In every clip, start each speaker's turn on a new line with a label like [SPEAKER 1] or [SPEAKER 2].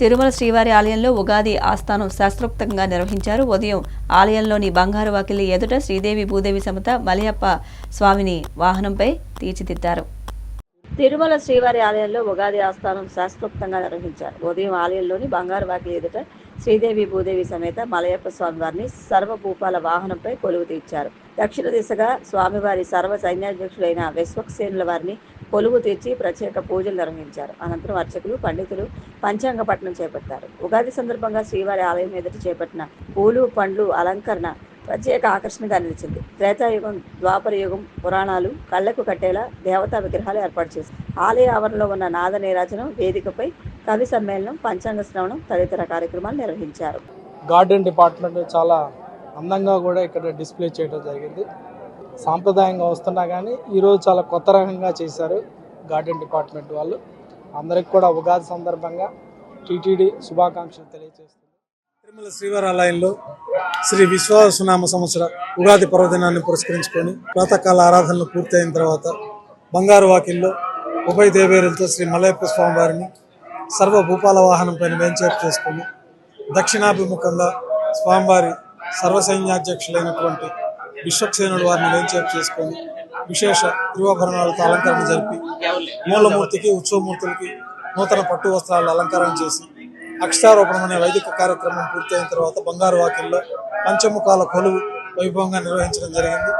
[SPEAKER 1] తిరుమల శ్రీవారి ఆలయంలో ఉగాది ఆస్థానం శాస్త్రోక్తంగా నిర్వహించారు. ఉదయం ఆలయంలోని బంగారు వాకిలి ఎదుట శ్రీదేవి భూదేవి సమత మలయప్ప స్వామిని వాహనంపై తీర్చిదిద్దారు. తిరుమల శ్రీవారి ఆలయంలో ఉగాది ఆస్థానం శాస్త్రోక్తంగా నిర్వహించారు. ఉదయం ఆలయంలోని బంగారు వాకిలి ఎదుట శ్రీదేవి భూదేవి సమేత మలయప్ప స్వామి వారిని సర్వభూపాల వాహనంపై కొలువు తీర్చారు. దక్షిణ దిశగా స్వామివారి సర్వ సైన్యాధ్యక్షుడైన విశ్వక్సేనుల వారిని కొలువు తీర్చి ప్రత్యేక పూజలు నిర్వహించారు. అనంతరం అర్చకులు పండితులు పంచాంగ పట్టణం చేపట్టారు. ఉగాది సందర్భంగా శ్రీవారి ఆలయం ఎదుట చేపట్టిన పూలు పండ్లు అలంకరణ ప్రత్యేక ఆకర్షణగా నిలిచింది. త్రేతాయుగం ద్వాపర యుగం పురాణాలు కళ్ళకు కట్టేలా దేవతా విగ్రహాలు ఏర్పాటు చేశారు ఆలయ ఆవరణలో ఉన్న నాద నీరాజనం వేదికపై కవి సమ్మేళనం పంచాంగ శ్రవణం తదితర కార్యక్రమాలు నిర్వహించారు.
[SPEAKER 2] గార్డెన్ డిపార్ట్మెంట్ చాలా అందంగా కూడా ఇక్కడ డిస్ప్లే చేయడం జరిగింది. సాంప్రదాయంగా వస్తున్నా కానీ ఈరోజు చాలా కొత్త రకంగా చేశారు గార్డెన్ డిపార్ట్మెంట్ వాళ్ళు. అందరికి కూడా ఉగాది సందర్భంగా టీటీడీ శుభాకాంక్షలు తెలియజేస్తుంది తిరుమల శ్రీవారాలయంలో శ్రీ విశ్వాసనామ సంవత్సర ఉగాది పర్వదినాన్ని పురస్కరించుకొని ప్రాతకాల ఆరాధనలు పూర్తయిన తర్వాత బంగారు వాకిల్లో ఉభయ దేవేరులతో శ్రీ మలయప్ప స్వామివారిని సర్వ భూపాల వాహనం పైన వేంచేపు చేసుకొని దక్షిణాభిముఖంగా స్వామివారి సర్వసైన్యాధ్యక్షులైనటువంటి విశ్వక్సేనుడు వారిని వేంచేపు చేసుకొని విశేష తిరువాభరణాలతో అలంకరణ జరిపి మూలమూర్తికి ఉత్సవమూర్తులకి నూతన పట్టు వస్త్రాలు అలంకరణ చేసి అక్షరారోపణం అనే వైదిక కార్యక్రమం పూర్తయిన తర్వాత బంగారు వాకిల్లో పంచముఖాల కొలువు వైభవంగా నిర్వహించడం జరిగింది.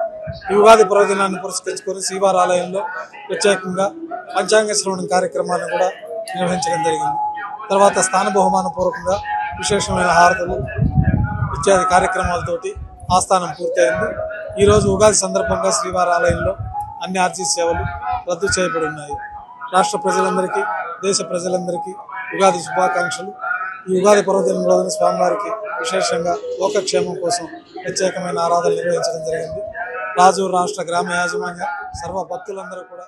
[SPEAKER 2] ఈ ఉగాది పర్వదినాన్ని పురస్కరించుకొని శ్రీవారాలయంలో ప్రత్యేకంగా పంచాంగ శ్రవణం కార్యక్రమాన్ని కూడా నిర్వహించడం జరిగింది. తర్వాత స్థాన బహుమాన పూర్వకంగా విశేషమైన హారతులు ఇత్యాది కార్యక్రమాలతోటి ఆస్థానం పూర్తయింది. ఈరోజు ఉగాది సందర్భంగా శ్రీవారి ఆలయంలో అన్ని ఆర్జీ సేవలు రద్దు చేయబడి ఉన్నాయి. రాష్ట్ర ప్రజలందరికీ దేశ ప్రజలందరికీ ఉగాది శుభాకాంక్షలు. ఈ ఉగాది పర్వదినం రోజున స్వామివారికి విశేషంగా లోకక్షేమం కోసం ప్రత్యేకమైన ఆరాధన నిర్వహించడం జరిగింది. రాజు రాష్ట్ర గ్రామ యాజమాన్య సర్వ భక్తులందరూ కూడా